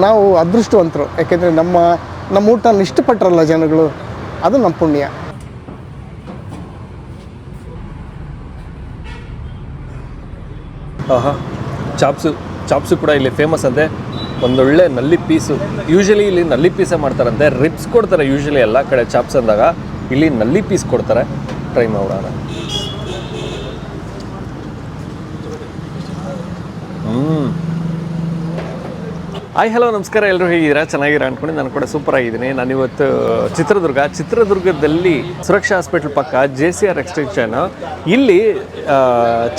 ನಾವು ಅದೃಷ್ಟವಂತರು. ಯಾಕೆಂದರೆ ನಮ್ಮ ನಮ್ಮ ಊಟ ಇಷ್ಟಪಟ್ಟರಲ್ಲ ಜನಗಳು, ಅದು ನಮ್ಮ ಪುಣ್ಯ. ಆಹಾ, ಚಾಪ್ಸು ಚಾಪ್ಸು ಕೂಡ ಇಲ್ಲಿ ಫೇಮಸ್ ಅಂತೆ. ಒಂದೊಳ್ಳೆ ನಲ್ಲಿ ಪೀಸು. ಯೂಶಲಿ ಇಲ್ಲಿ ನಲ್ಲಿ ಪೀಸೇ ಮಾಡ್ತಾರಂತೆ. ರಿಪ್ಸ್ ಕೊಡ್ತಾರೆ ಯೂಶಲಿ ಎಲ್ಲ ಕಡೆ ಚಾಪ್ಸ್ ಅಂದಾಗ. ಇಲ್ಲಿ ನಲ್ಲಿ ಪೀಸ್ ಕೊಡ್ತಾರೆ. ಟ್ರೈ ಮಾಡೋಣ. ಹ್ಮ್. ಹಾಯ್ ಹಲೋ ನಮಸ್ಕಾರ ಎಲ್ಲರೂ ಹೇಗಿದ್ದೀರಾ? ಚೆನ್ನಾಗಿರ ಅಂದ್ಕೊಂಡು ನಾನು ಕೂಡ ಸೂಪರ್ ಆಗಿದ್ದೀನಿ. ನಾನು ಇವತ್ತು ಚಿತ್ರದುರ್ಗ, ಚಿತ್ರದುರ್ಗದಲ್ಲಿ ಸುರಕ್ಷಾ ಹಾಸ್ಪಿಟ್ಲ್ ಪಕ್ಕ ಜೆ ಸಿ ಆರ್ ಎಕ್ಸ್ಟೆನ್ಷನ್ ಇಲ್ಲಿ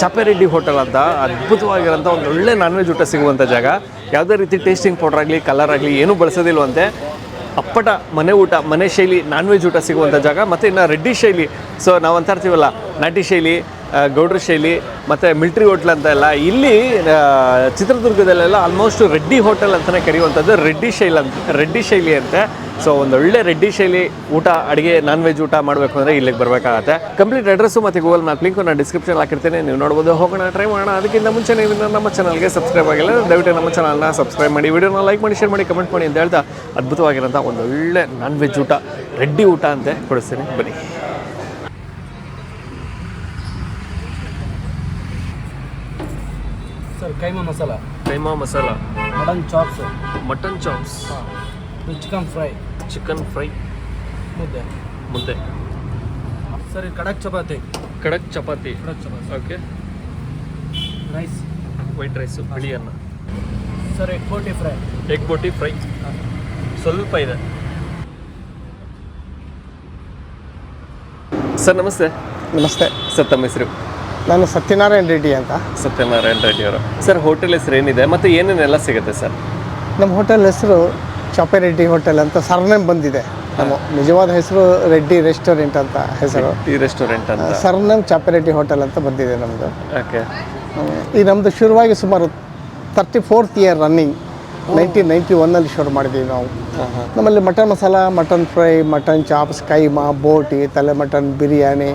ಚಾಪೆರೆಡ್ಡಿ ಹೋಟೆಲ್ ಅಂತ ಅದ್ಭುತವಾಗಿರೋಂಥ ಒಂದು ಒಳ್ಳೆ ನಾನ್ ವೆಜ್ ಊಟ ಸಿಗುವಂಥ ಜಾಗ. ಯಾವುದೇ ರೀತಿ ಟೇಸ್ಟಿಂಗ್ ಪೌಡರ್ ಆಗಲಿ ಕಲರ್ ಆಗಲಿ ಏನೂ ಬಳಸೋದಿಲ್ವಂತೆ. ಅಪ್ಪಟ ಮನೆ ಊಟ, ಮನೆ ಶೈಲಿ ನಾನ್ ವೆಜ್ ಊಟ ಸಿಗುವಂಥ ಜಾಗ. ಮತ್ತು ಇನ್ನು ರೆಡ್ಡಿ ಶೈಲಿ. ಸೊ ನಾವು ಅಂತ ಇರ್ತೀವಲ್ಲ, ನಾಟಿ ಶೈಲಿ ಗೌಡ್ರ ಶೈಲಿ, ಮತ್ತು ಮಿಲ್ಟ್ರಿ ಹೋಟ್ಲ್ ಅಂತ ಎಲ್ಲ, ಇಲ್ಲಿ ಚಿತ್ರದುರ್ಗದಲ್ಲೆಲ್ಲ ಆಲ್ಮೋಸ್ಟ್ ರೆಡ್ಡಿ ಹೋಟೆಲ್ ಅಂತಲೇ ಕರೆಯುವಂಥದ್ದು, ರೆಡ್ಡಿ ಶೈಲಿ ಅಂತ, ರೆಡ್ಡಿ ಶೈಲಿ ಅಂತೆ. ಸೊ ಒಳ್ಳೆ ರೆಡ್ಡಿ ಶೈಲಿ ಊಟ, ಅಡುಗೆ ನಾನ್ ವೆಜ್ ಊಟ ಮಾಡಬೇಕು ಅಂದರೆ ಇಲ್ಲಿಗೆ ಬರಬೇಕಾಗತ್ತೆ. ಕಂಪ್ಲೀಟ್ ಅಡ್ರೆಸ್ಸು ಮತ್ತು ಗೂಗಲ್ ಮ್ಯಾಪ್ ಲಿಂಕು ನಾನು ಡಿಸ್ಕ್ರಿಪ್ಷನ್ ಹಾಕಿರ್ತೀನಿ. ನೀವು ನೋಡ್ಬೋದು, ಹೋಗೋಣ ಟ್ರೈ ಮಾಡೋಣ. ಅದಕ್ಕಿಂತ ಮುಂಚೆ ನೀವು ನಮ್ಮ ಚಾನಲ್ಗೆ ಸಬ್ಸ್ಕ್ರೈಬ್ ಆಗಿಲ್ಲ ದಯವಿಟ್ಟು ನಮ್ಮ ಚಾನಲ್ನ ಸಬ್ಸ್ಕ್ರೈಬ್ ಮಾಡಿ. ವಿಡಿಯೋನ ಲೈಕ್ ಮಾಡಿ ಶೇರ್ ಮಾಡಿ ಕಮೆಂಟ್ ಮಾಡಿ ಅಂತ ಹೇಳ್ತಾ ಅದ್ಭುತವಾಗಿರೋಂಥ ಒಳ್ಳೆ ನಾನ್ ವೆಜ್ ಊಟ, ರೆಡ್ಡಿ ಊಟ ಅಂತೆ. ಕೊಡಿಸ್ತೀನಿ. ಬನ್ನಿ. Sir keema masala. Keema masala. Mutton chops mutton chops chicken fry chicken fry mudde. Mudde. Sir kadak chapati. Kadak chapati. Kadak chapati. Okay rice white rice ಬಿಳಿ ಅನ್ನ. Sir egg boti fry egg boti fry ಸ್ವಲ್ಪ ಇದೆ. Sir ನಮಸ್ತೆ. ನಮಸ್ತೆ. Sir ತಮ್ಮ ಹೆಸರು? ನಾನು ಸತ್ಯನಾರಾಯಣ ರೆಡ್ಡಿ ಅಂತ. ಸತ್ಯನಾರಾಯಣ ರೆಡ್ಡಿ ಅವರು. ಸರ್ ಹೋಟೆಲ್ ಹೆಸರು ಏನಿದೆ ಮತ್ತು ಏನೇನೆಲ್ಲ ಸಿಗುತ್ತೆ ಸರ್? ನಮ್ಮ ಹೋಟೆಲ್ ಹೆಸರು ರೆಡ್ಡಿ ಹೋಟೆಲ್ ಅಂತ ಸರ್ನೇಮ್ ಬಂದಿದೆ. ನಮ್ಮ ನಿಜವಾದ ಹೆಸರು ರೆಡ್ಡಿ ರೆಸ್ಟೋರೆಂಟ್ ಅಂತ ಹೆಸರು. ಈ ರೆಸ್ಟೋರೆಂಟ್ ಅಂತ. ಸರ್ನೇಮ್ ಚಾಪೆರೆಡ್ಡಿ ಹೋಟೆಲ್ ಅಂತ ಬಂದಿದೆ ನಮ್ಮದು ಓಕೆ. ಈ ನಮ್ಮದು ಶುರುವಾಗಿ ಸುಮಾರು thirty fourth year running nineteen ninety ಒನ್ನಲ್ಲಿ ಶುರು ಮಾಡಿದ್ದೀವಿ ನಾವು. ನಮ್ಮಲ್ಲಿ mutton masala mutton fry mutton chops keema boti ತಲೆ mutton biryani.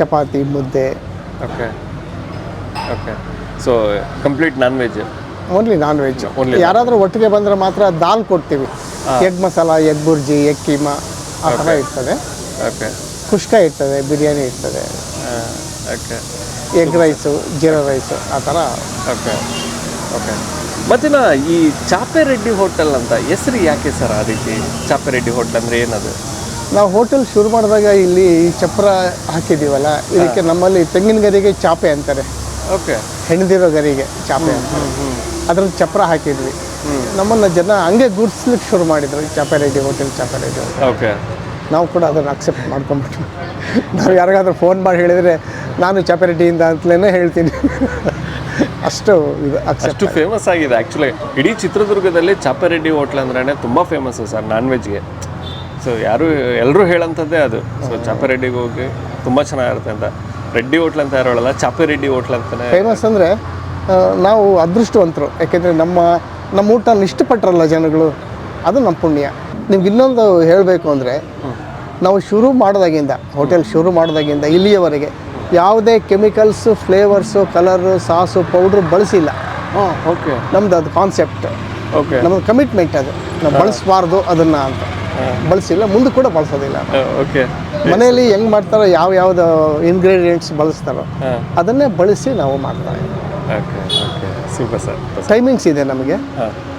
Chapati mudde. Okay okay so complete non veg only non veg Only ಯಾರಾದರೂ ಒಟ್ಟಿಗೆ ಬಂದರೆ ಮಾತ್ರ ದಾಲ್ ಕೊಡ್ತೀವಿ. Egg masala egg burji egg keema ಆ ಥರ ಇರ್ತದೆ. ಓಕೆ ಕುಷ್ಕ ಇರ್ತದೆ ಬಿರಿಯಾನಿ ಇರ್ತದೆ. Okay egg rice jeera rice ಆ ಥರ. ಓಕೆ ಓಕೆ ಮತ್ತಿನ ಈ ಚಾಪೆರೆಡ್ಡಿ ಹೋಟೆಲ್ ಅಂತ ಹೆಸರು ಯಾಕೆ ಸರ್ ಆ ರೀತಿ ಚಾಪೆರೆಡ್ಡಿ ಹೋಟೆಲ್ ಅಂದರೆ ಏನದು? ನಾವು ಹೋಟೆಲ್ ಶುರು ಮಾಡಿದಾಗ ಇಲ್ಲಿ ಚಪ್ರ ಹಾಕಿದ್ದೀವಲ್ಲ ಇದಕ್ಕೆ ನಮ್ಮಲ್ಲಿ ತೆಂಗಿನ ಗರಿಗೆ ಚಾಪೆ ಅಂತಾರೆ. ಓಕೆ. ಹೆಣ್ದಿರೋ ಗರಿಗೆ ಚಾಪೆ ಅಂತಾರೆ. ಅದ್ರಲ್ಲಿ ಚಪ್ರ ಹಾಕಿದ್ವಿ. ನಮ್ಮನ್ನು ಜನ ಹಂಗೆ ಗುರ್ಸ್ಲಿಕ್ಕೆ ಶುರು ಮಾಡಿದ್ರು ಚಾಪೆ ರೆಡ್ಡಿ ಹೋಟೆಲ್ ಚಾಪೆ ರೆಡ್ಡಿ ಓಕೆ. ನಾವು ಕೂಡ ಅದನ್ನು ಅಕ್ಸೆಪ್ಟ್ ಮಾಡ್ಕೊಂಡ್ಬಿಟ್ಟು ನಾವು ಯಾರಿಗಾದ್ರೂ ಫೋನ್ ಮಾಡಿ ಹೇಳಿದರೆ ನಾನು ಚಾಪೆ ರೆಡ್ಡಿಯಿಂದ ಅಂತಲೇ ಹೇಳ್ತೀನಿ. ಅಷ್ಟು ಇದು ಅಷ್ಟು ಫೇಮಸ್ ಆಗಿದೆ. ಆ್ಯಕ್ಚುಲಿ ಇಡೀ ಚಿತ್ರದುರ್ಗದಲ್ಲಿ ಚಾಪೆರೆಡ್ಡಿ ಹೋಟ್ಲ್ ಅಂದ್ರೆ ತುಂಬ ಫೇಮಸ್ಸು ಸರ್ ನಾನ್ ವೆಜ್ಗೆ ಸೊ ಯಾರು ಎಲ್ಲರೂ ಹೇಳಂಥದ್ದೇ ಅದು. ಸೊ ಚಾಪೆರೆಡ್ಡಿಗೆ ಹೋಗಿ ತುಂಬ ಚೆನ್ನಾಗಿರುತ್ತೆ ಅಂತ. ರೆಡ್ಡಿ ಹೋಟ್ಲ್ ಅಂತ ಯಾರು ಹೇಳಲ್ಲ ಚಾಪೆರೆಡ್ಡಿ ಹೋಟ್ಲ್ ಅಂತಲೇ ಫೇಮಸ್ ಅಂದರೆ ನಾವು ಅದೃಷ್ಟವಂತರು. ಯಾಕೆಂದರೆ ನಮ್ಮ ನಮ್ಮ ಊಟ ಇಷ್ಟಪಟ್ಟರಲ್ಲ ಜನಗಳು. ಅದು ನಮ್ಮ ಪುಣ್ಯ. ನಿಮ್ಗೆ ಇನ್ನೊಂದು ಹೇಳಬೇಕು ಅಂದರೆ ನಾವು ಶುರು ಮಾಡಿದಾಗಿಂದ ಹೋಟೆಲ್ ಶುರು ಮಾಡಿದಾಗಿಂದ ಇಲ್ಲಿಯವರೆಗೆ ಯಾವುದೇ chemicals flavours colour sauce powder ಬಳಸಿಲ್ಲ. ಹಾಂ ಓಕೆ ನಮ್ದು ಅದು ಕಾನ್ಸೆಪ್ಟ್ ಓಕೆ ನಮ್ಮದು ಕಮಿಟ್ಮೆಂಟ್ ಅದು. ನಾವು ಬಳಸಬಾರ್ದು ಅದನ್ನು ಅಂತ. ಬಳಸಿಲ್ಲ ಮುಂದೆ ಕೂಡ ಬಳಸೋದಿಲ್ಲ. ಓಕೆ. ಮನೆಯಲ್ಲಿ ಹೆಂಗೆ ಮಾಡ್ತಾರೋ ಯಾವ ಯಾವ್ದು ಇಂಗ್ರೀಡಿಯೆಂಟ್ಸ್ ಬಳಸ್ತಾರೋ ಅದನ್ನೇ ಬಳಸಿ ನಾವು ಮಾಡ್ತಾ ಇದ್ದೀವಿ. Okay okay. Super sir. Timings ಇದೆ ನಮಗೆ.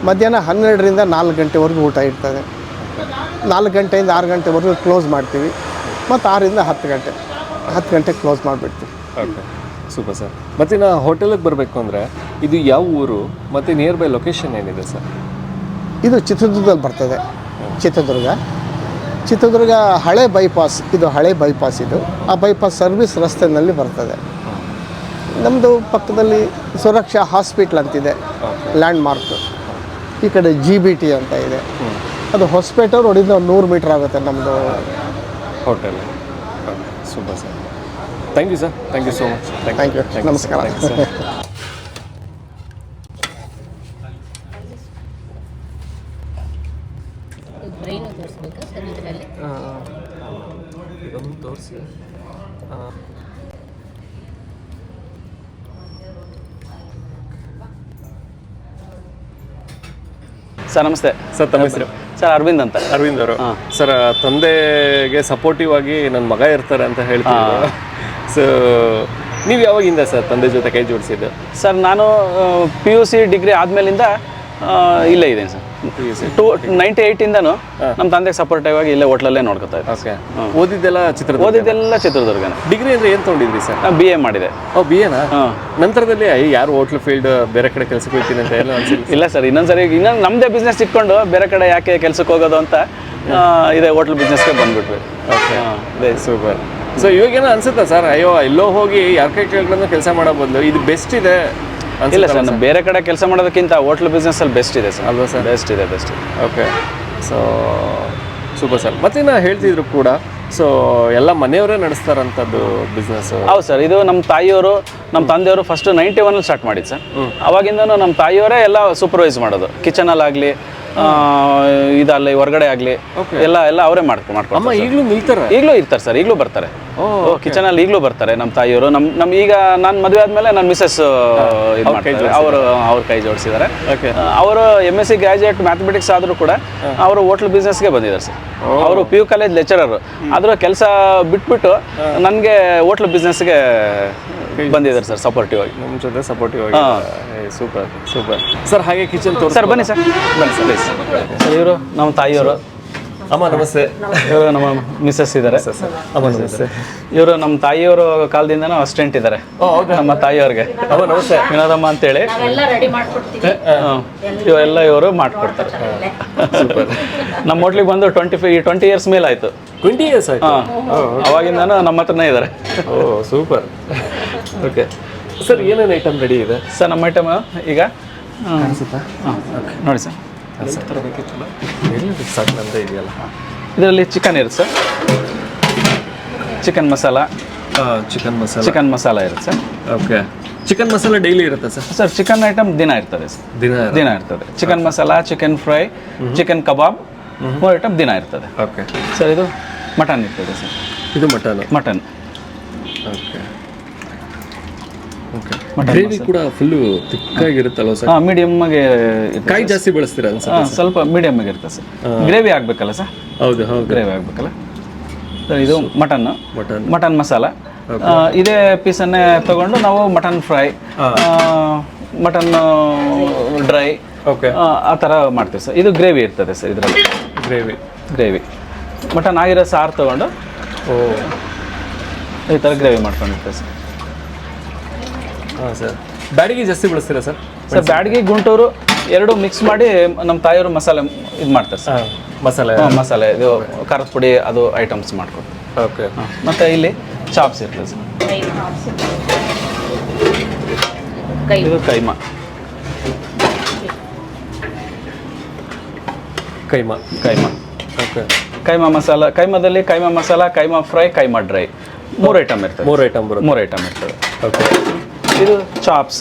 ಮಧ್ಯಾಹ್ನ ಹನ್ನೆರಡರಿಂದ ನಾಲ್ಕು ಗಂಟೆವರೆಗೂ ಊಟ ಇರ್ತದೆ. ನಾಲ್ಕು ಗಂಟೆಯಿಂದ ಆರು ಗಂಟೆವರೆಗೂ ಕ್ಲೋಸ್ ಮಾಡ್ತೀವಿ. ಮತ್ತು ಆರರಿಂದ ಹತ್ತು ಗಂಟೆ ಹತ್ತು ಗಂಟೆಗೆ ಕ್ಲೋಸ್ ಮಾಡಿಬಿಡ್ತೀವಿ. Okay super sir. ಮತ್ತು ನಾ ಹೋಟೆಲಿಗೆ ಬರಬೇಕು ಅಂದರೆ ಇದು ಯಾವ ಊರು ಮತ್ತು ನಿಯರ್ ಬೈ ಲೊಕೇಶನ್ ಏನಿದೆ ಸರ್? ಇದು ಚಿತ್ರದುರ್ಗದಲ್ಲಿ ಬರ್ತದೆ. ಚಿತ್ರದುರ್ಗ. ಚಿತ್ರದುರ್ಗ ಹಳೆ ಬೈಪಾಸ್ ಇದು ಹಳೆ ಬೈಪಾಸ್ ಇದು. ಆ ಬೈಪಾಸ್ ಸರ್ವಿಸ್ ರಸ್ತೆಯಲ್ಲಿ ಬರ್ತದೆ. ನಮ್ಮದು ಪಕ್ಕದಲ್ಲಿ ಸುರಕ್ಷಾ ಹಾಸ್ಪಿಟ್ಲ್ ಅಂತಿದೆ. ಲ್ಯಾಂಡ್ ಮಾರ್ಕ್ ಈ ಕಡೆ ಜಿ ಬಿ ಟಿ ಅಂತ ಇದೆ. ಅದು ಹೊಸಪೇಟೆ ರೋಡಿಂದ ಒಂದು ನೂರು ಮೀಟ್ರ್ ಆಗುತ್ತೆ ನಮ್ಮದು hotel super sir. Thank you sir thank you so much thank you ನಮಸ್ಕಾರ. ಬ್ರೈನು ತೋರಿಸ್ಬೇಕಾ ಸರ್ ಇದರಲ್ಲಿ ಇದೊಂದು ತೋರಿಸಿ ಸರ್ ನಮಸ್ತೆ. ಸರ್ ತಮ್ಮ ಹೆಸರು? ಸರ್ ಅರವಿಂದ್ ಅಂತ. ಅರವಿಂದ್ ಅವರು. ಸರ್ ತಂದೆಗೆ ಸಪೋರ್ಟಿವ್ ಆಗಿ ನನ್ನ ಮಗ ಇರ್ತಾರೆ ಅಂತ ಹೇಳ್ತಾ ಸೊ ನೀವು ಯಾವಾಗಿಂದ ಸರ್ ತಂದೆ ಜೊತೆ ಕೈ ಜೋಡಿಸಿದ್ದು? ಸರ್ ನಾನು ಪಿ ಯು ಸಿ ಡಿಗ್ರಿ ಆದಮೇಲಿಂದ ಇಲ್ಲೇ ಇದ್ದೀನಿ ಸರ್. ಟೂ ನೈಂಟಿ ಏಯ್ಟಿಂದನು ನಮ್ಮ ತಂದೆಗೆ ಸಪೋರ್ಟಿವ್ ಆಗಿ ಇಲ್ಲೇ ಹೋಟ್ಲಲ್ಲೇ ನೋಡ್ಕೊತಾ ಇದ್ದೆ ಓಕೆ ಓದಿದ್ದೆಲ್ಲ ಚಿತ್ರ ಓದಿದ್ದೆಲ್ಲ ಚಿತ್ರದುರ್ಗನ. ಡಿಗ್ರಿ ಅಂದ್ರೆ ಏನು ತೊಗೊಂಡಿದ್ರಿ ಸರ್? ನಾನು ಬಿ ಎ ಮಾಡಿದೆ. ಓ ಬಿ ಎನಾ ನಂತರದಲ್ಲಿ ಯಾರು ಹೋಟ್ಲ್ ಫೀಲ್ಡ್ ಬೇರೆ ಕಡೆ ಕೆಲಸಕ್ಕೆ ಹೋಗ್ತೀನಿ ಅಂತ ಎಲ್ಲ ಇಲ್ಲ ಸರ್ ಇನ್ನೊಂದ್ಸರಿ ಇನ್ನೊಂದು ನಮ್ಮದೇ ಬಿಸ್ನೆಸ್ ಇಟ್ಕೊಂಡು ಬೇರೆ ಕಡೆ ಯಾಕೆ ಕೆಲಸಕ್ಕೆ ಹೋಗೋದು ಅಂತ ಇದೆ ಹೋಟ್ಲ್ ಬಿಸ್ನೆಸ್ಗೆ ಬಂದ್ಬಿಟ್ವಿ. ಓಕೆ ಅದೇ ಸೂಪರ್ ಸೊ ಇವಾಗೇನೋ ಅನ್ಸುತ್ತಾ ಸರ್? ಅಯ್ಯೋ ಎಲ್ಲೋ ಹೋಗಿ ಯಾರ ಕೈ ಕೇಳ್ಕೊಂಡು ಕೆಲಸ ಮಾಡೋ ಬದಲು ಇದು ಬೆಸ್ಟ್ ಇದೆ. ಇಲ್ಲ ಸರ್ ಬೇರೆ ಕಡೆ ಕೆಲಸ ಮಾಡೋದಕ್ಕಿಂತ ಹೋಟ್ಲ್ ಬಿಸ್ನೆಸ್ಸಲ್ಲಿ ಬೆಸ್ಟ್ ಇದೆ ಸರ್. ಅಲ್ವಾ ಸರ್? ಬೆಸ್ಟ್ ಇದೆ ಬೆಸ್ಟ್ ಇದೆ. ಓಕೆ ಸೊ ಸೂಪರ್ ಸರ್ ಮತ್ತೆ ನಾ ಹೇಳ್ತಿದ್ರು ಕೂಡ ಸೊ ಎಲ್ಲ ಮನೆಯವರೇ ನಡೆಸ್ತಾರಂಥದ್ದು ಬಿಸ್ನೆಸ್ ಹೌದು ಸರ್ ಇದು ನಮ್ಮ ತಾಯಿಯವರು ನಮ್ಮ ತಂದೆಯವರು ಫಸ್ಟ್ ನೈಂಟಿ ಒನ್ ಸ್ಟಾರ್ಟ್ ಮಾಡಿದ್ದು ಸರ್. ಅವಾಗಿಂದನೂ ನಮ್ಮ ತಾಯಿಯವರೇ ಎಲ್ಲ ಸೂಪರ್ವೈಸ್ ಮಾಡೋದು. ಕಿಚನಲ್ಲಾಗಲಿ ಇದಲ್ಲ ಹೊರಗಡೆ ಆಗಲಿ ಎಲ್ಲ ಎಲ್ಲ ಅವರೇ ಮಾಡ್ಕೊ ಮಾಡ್ಕೊಂಡು ಅಮ್ಮ ಈಗಲೂ ನಿಲ್ತಾರೆ? ಈಗಲೂ ಇರ್ತಾರೆ ಸರ್ ಈಗಲೂ ಬರ್ತಾರೆ. ಕಿಚನಲ್ಲಿ ಈಗಲೂ ಬರ್ತಾರೆ ನಮ್ಮ ತಾಯಿಯವರು. ನಮ್ಮ ನಮ್ಮ ಈಗ ನಾನು ಮದುವೆ ಆದಮೇಲೆ ನನ್ನ ಮಿಸಸ್ ಇದು ಮಾಡ್ತಾರೆ. ಅವರು ಅವ್ರ ಕೈ ಜೋಡಿಸಿದ್ದಾರೆ. ಅವರು M S C graduate mathematics ಆದರೂ ಕೂಡ ಅವರು ಹೋಟ್ಲ್ ಬಿಸ್ನೆಸ್ಗೆ ಬಂದಿದ್ದಾರೆ ಸರ್. ಅವರು ಪಿ ಯು ಕಾಲೇಜ್ ಲೆಕ್ಚರರು ಆದರೂ ಕೆಲಸ ಬಿಟ್ಬಿಟ್ಟು ನನಗೆ ಹೋಟ್ಲ್ ಬಿಸ್ನೆಸ್ಗೆ ಬಂದಿದ್ದಾರೆ ಸರ್ ಸಪೋರ್ಟಿವ್ ಆಗಿ. ನಮ್ಮ ಜೊತೆ ಸಪೋರ್ಟಿವ್ ಆಗಿ ಸೂಪರ್ ಸೂಪರ್ ಸರ್ ಹಾಗೆ ಕಿಚನ್ ತೋರಿಸ್ ಸರ್ ಬನ್ನಿ ಸರ್. ಬನ್ನಿ ಸರ್ ಪ್ಲೀಸ್ ಸರ್ ಇವರು ನಮ್ಮ ತಾಯಿಯವರು. ಅಮ್ಮ ನಮಸ್ತೆ. ಇವರು ನಮ್ಮ ಮಿಸ್ಸಸ್ ಇದ್ದಾರೆ. ಅಮ್ಮ ನಮಸ್ತೆ. ಇವರು ನಮ್ಮ ತಾಯಿಯವರು ಕಾಲದಿಂದನೂ ಅಸ್ಟೆಂಟ್ ಇದ್ದಾರೆ. ನಮ್ಮ ತಾಯಿಯವ್ರಿಗೆ. ಅಮ್ಮ ನಮಸ್ತೆ. ವಿನೋದಮ್ಮ ಅಂತೇಳಿ. ನಾವೆಲ್ಲ ರೆಡಿ ಮಾಡ್ಕೊಡ್ತೀವಿ. ಹ್ಮ್. ಇವೆಲ್ಲ ಇವರು ಮಾಡ್ಕೊಡ್ತಾರೆ. ನಮ್ಮ ಹೋಟ್ಲಿಗೆ ಬಂದು ಟ್ವೆಂಟಿ ಫೈ ಟ್ವೆಂಟಿ ಇಯರ್ಸ್ ಮೇಲೆ ಆಯಿತು. ಟ್ವೆಂಟಿ ಇಯರ್ಸ್ ಆಯ್ತು? ಹಾಂ. ಅವಾಗಿಂದನೂ ನಮ್ಮ ಹತ್ರನೇ ಇದ್ದಾರೆ. ಓ ಸೂಪರ್. ಓಕೆ ಸರ್ ಏನೇನು ಐಟಮ್ ರೆಡಿ ಇದೆ? ಸರ್ ನಮ್ಮ ಐಟಮ್ ಈಗ ಹಾಂ ನೋಡಿ ಸರ್ ಸಾಕು ಅಂತ ಇದೆಯಲ್ಲ. ಇದರಲ್ಲಿ ಚಿಕನ್ ಇರುತ್ತೆ sir chicken masala chicken masala chicken masala ಇರುತ್ತೆ sir okay chicken masala daily ಇರುತ್ತೆ ಸರ್ ಸರ್ ಚಿಕನ್ ಐಟಮ್ ದಿನ ಇರ್ತದೆ ಸರ್ ದಿನ ದಿನ ಇರ್ತದೆ. Chicken masala chicken fry chicken kebab ಮೂರು ಐಟಮ್ ದಿನ ಇರ್ತದೆ. ಓಕೆ ಸರ್ ಇದು ಮಟನ್ ಇರ್ತದೆ ಸರ್ ಇದು mutton. Mutton. Okay okay gravy ಕೂಡ ಫುಲ್ಲು ತಿಕ್ಕಾಗಿರುತ್ತಲ್ವ ಸರ್ ಹಾಂ ಆಗಿ ಕಾಯಿ ಜಾಸ್ತಿ ಬಳಸ್ತೀರಾ ಹಾಂ ಸ್ವಲ್ಪ ಆಗಿ ಇರುತ್ತೆ ಸರ್ ಗ್ರೇವಿ ಆಗಬೇಕಲ್ಲ ಸರ್ ಹೌದು ಹೌದು. ಗ್ರೇವಿ ಆಗಬೇಕಲ್ಲ? ಸರ್ ಇದು ಮಟನ್ನು. ಮಟನ್. ಮಟನ್ ಮಸಾಲ. ಇದೇ ಪೀಸನ್ನೇ ತಗೊಂಡು ನಾವು mutton fry mutton dry okay ಆ ಥರ ಮಾಡ್ತೀವಿ ಸರ್ ಇದು ಗ್ರೇವಿ ಇರ್ತದೆ ಸರ್ ಇದರಲ್ಲಿ. ಗ್ರೇವಿ ಗ್ರೇವಿ ಮಟನ್ ಆಗಿರೋ ಸಾರು ತಗೊಂಡು ಓ. ಈ ಥರ ಗ್ರೇವಿ ಮಾಡ್ಕೊಂಡಿರ್ತೀವಿ ಸರ್ ಹಾಂ ಸರ್. ಬ್ಯಾಡಿಗೆ ಜಾಸ್ತಿ ಬಳಸ್ತೀರಾ ಸರ್? ಸರ್ ಬ್ಯಾಡಗಿ ಗುಂಟೂರು ಎರಡು ಮಿಕ್ಸ್ ಮಾಡಿ ನಮ್ಮ ತಾಯಿಯವರು ಮಸಾಲೆ ಇದು ಮಾಡ್ತಾರೆ ಸರ್. ಹಾಂ ಮಸಾಲೆ. ಮಸಾಲೆ. ಇದು ಖಾರದ ಪುಡಿ ಅದು ಐಟಮ್ಸ್ ಮಾಡ್ಕೊಡ್ತೀವಿ ಓಕೆ ಹಾಂ ಮತ್ತು ಇಲ್ಲಿ ಚಾಪ್ಸ್ ಇರ್ತದೆ ಸರ್. ಕೈ ಇದು ಕೈಮಾ. ಕೈಮಾ. ಕೈಮಾ. ಓಕೆ. ಕೈಮಾ ಮಸಾಲ ಕೈಮಾದಲ್ಲಿ ಕೈಮಾ ಮಸಾಲ ಕೈಮಾ ಫ್ರೈ ಕೈಮಾ ಡ್ರೈ. ಮೂರು ಐಟಮ್ ಇರ್ತದೆ ಮೂರು ಐಟಮ್ ಬರುತ್ತೆ. ಮೂರು ಐಟಮ್ ಇರ್ತದೆ. ಓಕೆ. ಇದು ಚಾಪ್ಸ್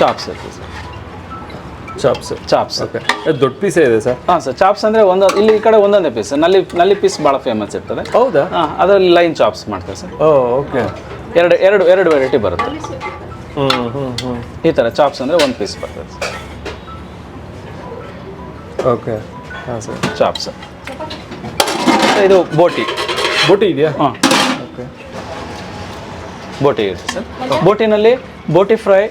ಚಾಪ್ಸ್ ಇರ್ತದೆ ಸರ್. Chops chops okay. ದೊಡ್ಡ ಪೀಸೇ ಇದೆ ಸರ್? ಹಾಂ ಸರ್ ಚಾಪ್ಸ್ ಅಂದರೆ ಒಂದು ಇಲ್ಲಿ ಈ ಕಡೆ ಒಂದೊಂದೇ ಪೀಸ್ನಲ್ಲಿ ನಲ್ಲಿ ಪೀಸ್ ಭಾಳ ಫೇಮಸ್ ಇರ್ತದೆ. ಹೌದಾ? ಹಾಂ ಅದರಲ್ಲಿ ಲೈನ್ ಚಾಪ್ಸ್ ಮಾಡ್ತಾರೆ ಸರ್. Oh okay. ಎರಡು ಎರಡು ಎರಡು ವೆರೈಟಿ ಬರುತ್ತೆ. ಹ್ಞೂ ಹ್ಞೂ ಹ್ಞೂ ಈ ಥರ ಚಾಪ್ಸ್ ಅಂದರೆ ಒಂದು ಪೀಸ್ ಬರ್ತದೆ ಸರ್. ಓಕೆ. ಹಾಂ ಸರ್. ಚಾಪ್ಸ್. ಇದು ಬೋಟಿ. ಬೋಟಿ ಇದೆಯಾ? ಹಾಂ. ಬೋಟಿ ಇರುತ್ತೆ sir. ಬೋಟಿನಲ್ಲಿ boti fry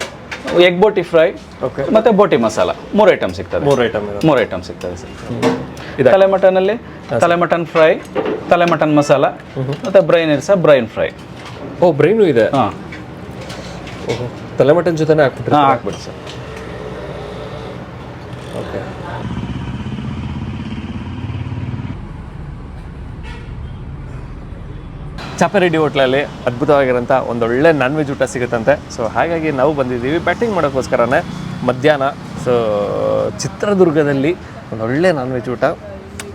egg boti fry okay ಮತ್ತೆ ಬೋಟಿ ಮಸಾಲ. ಮೂರು ಐಟಮ್ ಸಿಗ್ತದೆ. ಮೂರು ಐಟಮ್ ಇದೆ ಮೂರು ಐಟಮ್ ಸಿಗ್ತದೆ ಸರ್. ತಲೆ ತಲೆ ಮಟನಲ್ಲಿ ತಲೆ ಮಟನ್ ಫ್ರೈ ತಲೆ ಮಟನ್ ಮಸಾಲ ಮತ್ತೆ ಬ್ರೈನ್ ಇರ್ಸ ಸರ್ ಬ್ರೈನ್ ಫ್ರೈ. ಓ ಬ್ರೈನು ಇದೆ? ಹಾಂ. ಓಹೋ ತಲೆ ಮಟನ್ ಜೊತೆನೇ ಹಾಕ್ಬಿಟ್ರಿ ಹಾಂ ಹಾಕ್ಬಿಡಿ ಸರ್. ಓಕೆ ಚಾಪರೆಡ್ಡಿ ಹೋಟ್ಲಲ್ಲಿ ಅದ್ಭುತವಾಗಿರೋಂಥ ಒಂದೊಳ್ಳೆ ನಾನ್ ವೆಜ್ ಊಟ ಸಿಗುತ್ತಂತೆ. ಸೊ ಹಾಗಾಗಿ ನಾವು ಬಂದಿದ್ದೀವಿ. ಬ್ಯಾಟಿಂಗ್ ಮಾಡೋಕ್ಕೋಸ್ಕರನೇ ಮಧ್ಯಾಹ್ನ ಸೊ ಚಿತ್ರದುರ್ಗದಲ್ಲಿ ಒಂದೊಳ್ಳೆ ನಾನ್ ವೆಜ್ ಊಟ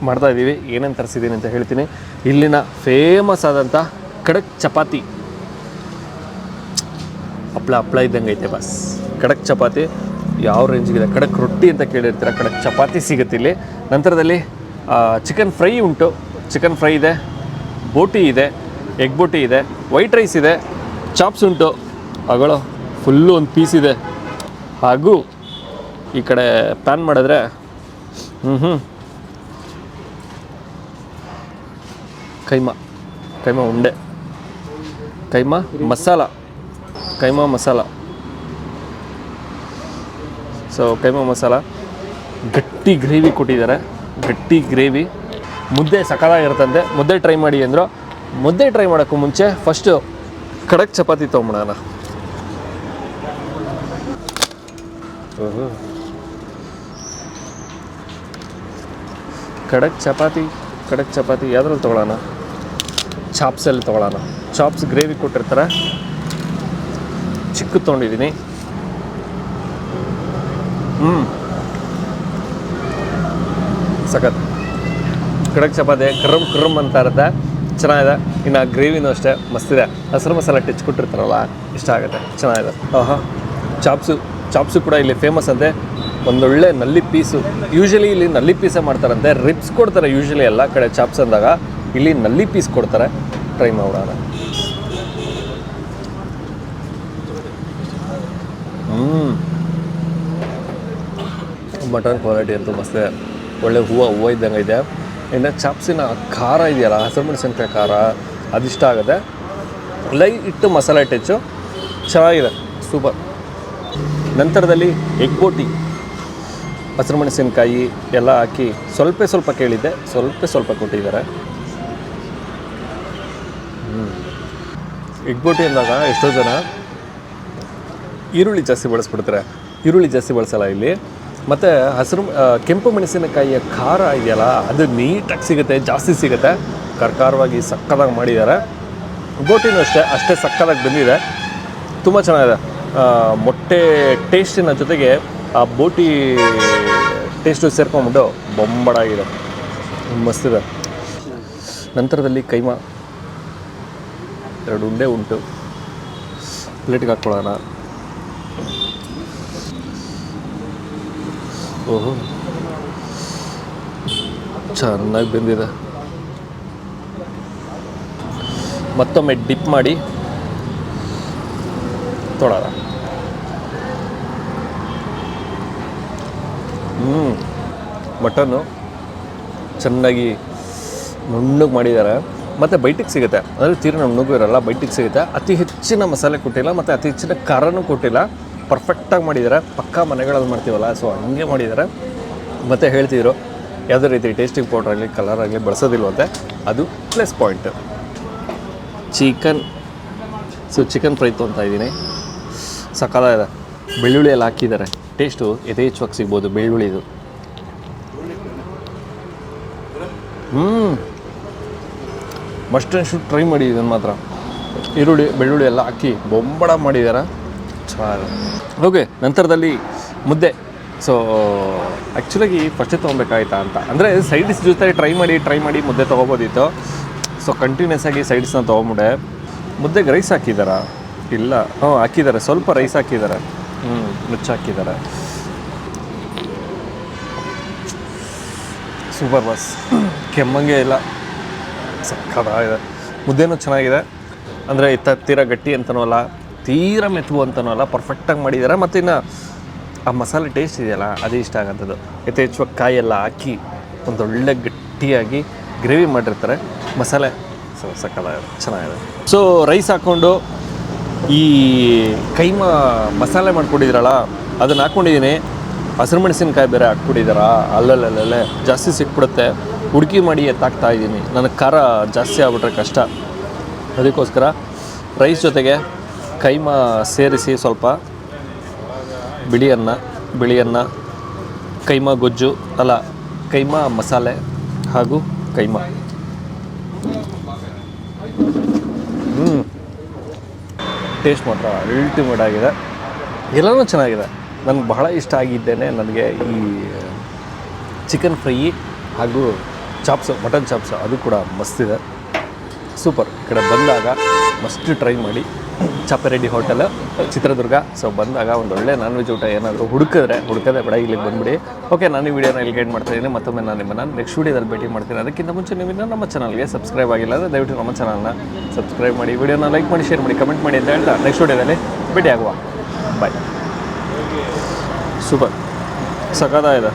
ಮಾಡ್ತಾ ಇದ್ದೀವಿ. ಏನೇನು ತರಿಸಿದ್ದೀನಿ ಅಂತ ಹೇಳ್ತೀನಿ. ಇಲ್ಲಿನ ಫೇಮಸ್ ಆದಂಥ ಖಡಕ್ ಚಪಾತಿ. ಹಪ್ಳ ಹಪ್ಳ ಇದ್ದಂಗೆ ಐತೆ ಬಸ್. ಖಡಕ್ ಚಪಾತಿ, ಯಾವ ರೇಂಜಿಗಿದೆ ಖಡಕ್ ರೊಟ್ಟಿ ಅಂತ ಕೇಳಿರ್ತೀರ? ಖಡಕ್ ಚಪಾತಿ ಸಿಗುತ್ತೆ ಇಲ್ಲಿ. ನಂತರದಲ್ಲಿ ಚಿಕನ್ ಫ್ರೈ ಉಂಟು. ಚಿಕನ್ ಫ್ರೈ ಇದೆ, ಬೋಟಿ ಇದೆ. ಎಗ್ ಬುಟ್ಟಿ ಇದೆ ವೈಟ್ ರೈಸ್ ಇದೆ ಚಾಪ್ಸ್ ಉಂಟು. ಅಗಳು ಫುಲ್ಲು ಒಂದು ಪೀಸ್ ಇದೆ. ಹಾಗೂ ಈ ಕಡೆ ಪ್ಯಾನ್ ಮಾಡಿದ್ರೆ ಹ್ಞೂ ಹ್ಞೂ ಕೈಮಾ ಕೈಮಾ ಉಂಡೆ. ಕೈಮಾ ಮಸಾಲ ಕೈಮಾ ಮಸಾಲ. ಸೊ ಕೈಮಾ ಮಸಾಲ, ಗಟ್ಟಿ ಗ್ರೇವಿ ಕೊಟ್ಟಿದ್ದಾರೆ. ಗಟ್ಟಿ ಗ್ರೇವಿ ಮುದ್ದೆ ಸಕಾಲಾಗಿರುತ್ತಂತೆ ಮುದ್ದೆ ಟ್ರೈ ಮಾಡಿ ಅಂದರು ಮುದ್ದೆ ಟ್ರೈ ಮಾಡೋಕ್ಕೂ ಮುಂಚೆ ಫಸ್ಟು ಕಡಕ್ ಚಪಾತಿ ತೊಗೊಂಬಿಡೋಣ ಕಡಕ್ ಚಪಾತಿ ಕಡಕ್ ಚಪಾತಿ ಯಾವ್ದ್ರಲ್ಲಿ ತೊಗೊಳ್ಳೋಣ? ಚಾಪ್ಸಲ್ಲಿ ತೊಗೊಳ್ಳೋಣ. ಚಾಪ್ಸ್ ಗ್ರೇವಿ ಕೊಟ್ಟಿರ್ತಾರೆ. ಚಿಕ್ಕ ತೊಗೊಂಡಿದ್ದೀನಿ. ಹ್ಞೂ ಸಖತ್. ಕಡಕ್ ಚಪಾತಿ ಕ್ರಮ್ ಕ್ರಮ್ ಅಂತ ಇರುತ್ತೆ. ಚೆನ್ನಾಗಿದೆ. ಇನ್ನು ಗ್ರೇವಿನೂ ಅಷ್ಟೇ ಮಸ್ತಿದೆ ಹಸಿರು ಮಸಾಲ ಟಚ್ ಕೊಟ್ಟಿರ್ತಾರಲ್ಲ, ಇಷ್ಟ ಆಗುತ್ತೆ. ಚೆನ್ನಾಗಿದೆ. ಆಹಾ. ಚಾಪ್ಸು ಚಾಪ್ಸು ಕೂಡ ಇಲ್ಲಿ ಫೇಮಸ್ ಅಂತೆ. ಒಂದೊಳ್ಳೆ ನಲ್ಲಿ ಪೀಸು. ಯೂಶಲಿ ಇಲ್ಲಿ ನಲ್ಲಿ ಪೀಸೇ ಮಾಡ್ತಾರಂತೆ. ರಿಬ್ಸ್ ಕೊಡ್ತಾರೆ ಯೂಶಲಿ ಎಲ್ಲ ಕಡೆ ಚಾಪ್ಸ್ ಅಂದಾಗ. ಇಲ್ಲಿ ನಲ್ಲಿ ಪೀಸ್ ಕೊಡ್ತಾರೆ. ಟ್ರೈ ಮಾಡೋಣ. ಹ್ಞೂ ಮಟನ್ ಕ್ವಾಲಿಟಿ ಅಂತೂ ಮಸ್ತಿದೆ ಒಳ್ಳೆ ಹೂವು ಹೂವು ಇದ್ದಂಗೆ ಇದೆ. ಇನ್ನು ಚಾಪ್ಸಿನ ಖಾರ ಇದೆಯಲ್ಲ ಹಸಿರು ಮೆಣಸಿನ್ಕಾಯಿ ಖಾರ, ಅದಿಷ್ಟ ಆಗುತ್ತೆ ಲೈಟ್ ಮಸಾಲೆ ಟೆಚ್ಚು ಚೆನ್ನಾಗಿದೆ ಸೂಪರ್ ನಂತರದಲ್ಲಿ ಎಗ್ ಬೋಟಿ ಹಸಿರು ಮೆಣಸಿನ್ಕಾಯಿ ಎಲ್ಲ ಹಾಕಿ ಸ್ವಲ್ಪ ಸ್ವಲ್ಪ ಕೇಳಿದ್ದೆ, ಸ್ವಲ್ಪ ಸ್ವಲ್ಪ ಕೊಟ್ಟಿದ್ದಾರೆ. ಎಗ್ ಬೋಟಿ ಅಂದಾಗ ಎಷ್ಟೋ ಜನ ಈರುಳ್ಳಿ ಜಾಸ್ತಿ ಬಳಸ್ಬಿಡ್ತಾರೆ. ಈರುಳ್ಳಿ ಜಾಸ್ತಿ ಬಳಸಲ್ಲ ಇಲ್ಲಿ. ಮತ್ತು ಹಸಿರು ಕೆಂಪು ಮೆಣಸಿನಕಾಯಿಯ ಖಾರ ಇದೆಯಲ್ಲ, ಅದು ನೀಟಾಗಿ ಸಿಗುತ್ತೆ, ಜಾಸ್ತಿ ಸಿಗುತ್ತೆ. ಕರ್ಕಾರವಾಗಿ ಸಕ್ಕದಾಗಿ ಮಾಡಿದ್ದಾರೆ. ಬೋಟಿನೂ ಅಷ್ಟೇ ಅಷ್ಟೇ ಸಕ್ಕದಾಗಿ ಬಂದಿದೆ. ತುಂಬ ಚೆನ್ನಾಗಿದೆ. ಮೊಟ್ಟೆ ಟೇಸ್ಟಿನ ಜೊತೆಗೆ ಆ ಬೋಟಿ ಟೇಸ್ಟು ಸೇರ್ಕೊಂಬಿಟ್ಟು ಬೊಂಬಡಾಗಿದೆ ಮಸ್ತಿದೆ ನಂತರದಲ್ಲಿ ಕೈಮಾ. ಎರಡು ಉಂಡೆ ಉಂಟು. ಪ್ಲೇಟಿಗೆ ಹಾಕ್ಕೊಳ್ಳೋಣ. ಓಹೋ. ಚೆನ್ನಾಗಿ ಬೆಂದಿದೆ. ಮತ್ತೊಮ್ಮೆ ಡಿಪ್ ಮಾಡಿ ತೊಡೋಣ ಹ್ಞೂ ಮಟನ್ನು ಚೆನ್ನಾಗಿ ನುಣ್ಣಗೆ ಮಾಡಿದ್ದಾರೆ. ಮತ್ತು ಬೈಟಿಗೆ ಸಿಗುತ್ತೆ. ಅಂದರೆ ತೀರ ನುಣ್ಣಗೂ ಇರೋಲ್ಲ, ಬೈಟಿಗೆ ಸಿಗುತ್ತೆ. ಅತಿ ಹೆಚ್ಚಿನ ಮಸಾಲೆ ಕೊಟ್ಟಿಲ್ಲ, ಮತ್ತು ಅತಿ ಹೆಚ್ಚಿನ ಖಾರನೂ ಕೊಟ್ಟಿಲ್ಲ. ಪರ್ಫೆಕ್ಟಾಗಿ ಮಾಡಿದ್ದಾರೆ ಪಕ್ಕಾ ಮನೆಗಳಲ್ಲಿ ಮಾಡ್ತೀವಲ್ಲ ಸೊ ಹಂಗೆ ಮಾಡಿದ್ದಾರೆ ಮತ್ತು ಹೇಳ್ತಿದ್ರು, ಯಾವುದೇ ರೀತಿ ಟೇಸ್ಟಿಂಗ್ ಪೌಡರ್ ಆಗಲಿ ಕಲರ್ ಆಗಲಿ ಬಳಸೋದಿಲ್ವಂತೆ, ಅದು plus point chicken so chicken fry ತೊಗೊತಾ ಇದ್ದೀನಿ. ಇದೆ. ಬೆಳ್ಳುಳ್ಳಿ ಎಲ್ಲ ಹಾಕಿದ್ದಾರೆ. ಟೇಸ್ಟು ಯಥೇಚ್ಛವಾಗಿ ಸಿಗ್ಬೋದು ಬೆಳ್ಳುಳ್ಳಿದು ಹ್ಞೂ ಮಸ್ಟ್ ಅಂಡ್ ಶುಡ್ ಟ್ರೈ ಮಾಡಿ ಇದನ್ನು ಮಾತ್ರ. ಈರುಳ್ಳಿ, ಬೆಳ್ಳುಳ್ಳಿ ಎಲ್ಲ ಹಾಕಿ ಬೊಂಬಡ ಮಾಡಿದ್ದಾರೆ ಓಕೆ ನಂತರದಲ್ಲಿ ಮುದ್ದೆ. ಸೊ ಆ್ಯಕ್ಚುಲಾಗಿ ಫಸ್ಟೇ ತೊಗೊಬೇಕಾಯ್ತಾ ಅಂತ. ಅಂದರೆ ಸೈಡ್ಸ್ ಜೊತೆ ಟ್ರೈ ಮಾಡಿ ಟ್ರೈ ಮಾಡಿ ಮುದ್ದೆ ತೊಗೋಬೋದಿತ್ತು. ಸೊ ಕಂಟಿನ್ಯೂಸ್ ಆಗಿ ಸೈಡ್ಸ್ನ ತೊಗೊಂಬಿಡೆ. ಮುದ್ದೆಗೆ ರೈಸ್ ಹಾಕಿದ್ದಾರಾ ಇಲ್ಲ. ಹ್ಞೂ ಹಾಕಿದ್ದಾರೆ ಸ್ವಲ್ಪ ರೈಸ್ ಹಾಕಿದ್ದಾರೆ ಹ್ಞೂ ನುಚ್ಚು ಹಾಕಿದ್ದಾರೆ ಸೂಪರ್ ಬಸ್ ಕೆಮ್ಮಂಗೆ ಇಲ್ಲ. ಸಕ್ಕದಾಗಿದೆ ಮುದ್ದೆನೂ ಚೆನ್ನಾಗಿದೆ. ಅಂದರೆ ಇತ್ತ ತೀರ ಗಟ್ಟಿ ಅಂತನೂ ಅಲ್ಲ. ತೀರ ಮೆತ್ತುವು ಅಂತನೂ ಅಲ್ಲ ಪರ್ಫೆಕ್ಟಾಗಿ ಮಾಡಿದ್ದಾರೆ ಮತ್ತು ಇನ್ನು ಆ ಮಸಾಲೆ ಟೇಸ್ಟ್ ಇದೆಯಲ್ಲ, ಅದೇ ಇಷ್ಟ ಆಗೋಂಥದ್ದು ಯಥೇಚ್ಛವಾಗಿ ಕಾಯಿ ಎಲ್ಲ ಹಾಕಿ, ಒಂದೊಳ್ಳೆ ಗಟ್ಟಿಯಾಗಿ ಗ್ರೇವಿ ಮಾಡಿರ್ತಾರೆ. ಮಸಾಲೆ ಸೊ ಸಕ್ಕತ್ತಾಗಿದೆ ಚೆನ್ನಾಗಿದೆ. ಸೊ ರೈಸ್ ಹಾಕ್ಕೊಂಡು ಈ ಕೈಮಾ ಮಸಾಲೆ ಮಾಡ್ಕೊಂಡಿದ್ರಲ್ಲ, ಅದನ್ನು ಹಾಕ್ಕೊಂಡಿದ್ದೀನಿ ಹಸಿರು ಮೆಣಸಿನ್ಕಾಯಿ ಬೇರೆ ಹಾಕ್ಬಿಟ್ಟಿದ್ದಾರಾ ಅಲ್ಲಲ್ಲಲ್ಲೇ ಜಾಸ್ತಿ ಸಿಕ್ಬಿಡುತ್ತೆ. ಹುಡುಕಿ ಮಾಡಿ ಎತ್ತಾಕ್ತಾ ಇದ್ದೀನಿ ನನಗೆ ಖಾರ ಜಾಸ್ತಿ ಆಗ್ಬಿಟ್ರೆ ಕಷ್ಟ. ಅದಕ್ಕೋಸ್ಕರ ರೈಸ್ ಜೊತೆಗೆ ಕೈಮಾ ಸೇರಿಸಿ ಸ್ವಲ್ಪ ಬಿಳಿ ಅನ್ನ ಬಿಳಿ ಅನ್ನ ಕೈಮಾ ಗೊಜ್ಜು, ಅಲ್ಲ, ಕೈಮ ಮಸಾಲೆ ಹಾಗೂ ಕೈಮ. ಹ್ಞೂ ಟೇಸ್ಟ್ ಮಾತ್ರ ಅಲ್ಟಿಮೇಟ್ ಆಗಿದೆ. ಎಲ್ಲನೂ ಚೆನ್ನಾಗಿದೆ. ನನಗೆ ಬಹಳ ಇಷ್ಟ ಆಗಿದ್ದೇನೆ ನನಗೆ ಈ ಚಿಕನ್ ಫ್ರೈ ಹಾಗೂ ಚಾಪ್ಸು ಮಟನ್ ಚಾಪ್ಸು ಅದು ಕೂಡ ಮಸ್ತಿದೆ ಸೂಪರ್ ಈ ಕಡೆ ಬಂದಾಗ ಮಸ್ಟ್ ಟ್ರೈ ಮಾಡಿ. ಚಾಪರೆಡ್ಡಿ ಹೋಟೆಲ್, ಚಿತ್ರದುರ್ಗ. ಸೊ ಬಂದಾಗ ಒಂದು ಒಳ್ಳೆ ನಾನ್ ವೆಜ್ ಊಟ ಏನಾದರೂ ಹುಡುಕಿದ್ರೆ ಹುಡುಕದೆ ಬೇಡ, ಇಲ್ಲಿಗೆ ಬಂದ್ಬಿಡಿ. ಓಕೆ ನಾನು ಈ ವಿಡಿಯೋನ ಇಲ್ಲಿ ಗೈಡ್ ಮಾಡ್ತಾ ಇದ್ದೀನಿ. ಮತ್ತೊಮ್ಮೆ ನಾನು ನಿಮ್ಮನ್ನು ನೆಕ್ಸ್ಟ್ ವೀಡಿಯೋದಲ್ಲಿ ಭೇಟಿ ಮಾಡ್ತೀನಿ. ಅದಕ್ಕಿಂತ ಮುಂಚೆ ನೀವು ಇನ್ನೂ ನಮ್ಮ ಚಾನಲ್ಗೆ ಸಬ್ಸ್ಕ್ರೈಬ್ ಆಗಿಲ್ಲ ಅಂದರೆ ದಯವಿಟ್ಟು ನಮ್ಮ ಚಾನಲ್ನ ಸಬ್ಸ್ಕ್ರೈಬ್ ಮಾಡಿ, ವಿಡಿಯೋನ ಲೈಕ್ ಮಾಡಿ ಶೇರ್ ಮಾಡಿ ಕಮೆಂಟ್ ಮಾಡಿ ಅಂತ ಹೇಳ್ತಾ ನೆಕ್ಸ್ಟ್ ವೀಡಿಯೋದಲ್ಲಿ ಭೇಟಿ ಆಗುವ ಬಾಯ್ ಸೂಪರ್ ಸಖತ್ತಾಗಿದೆ.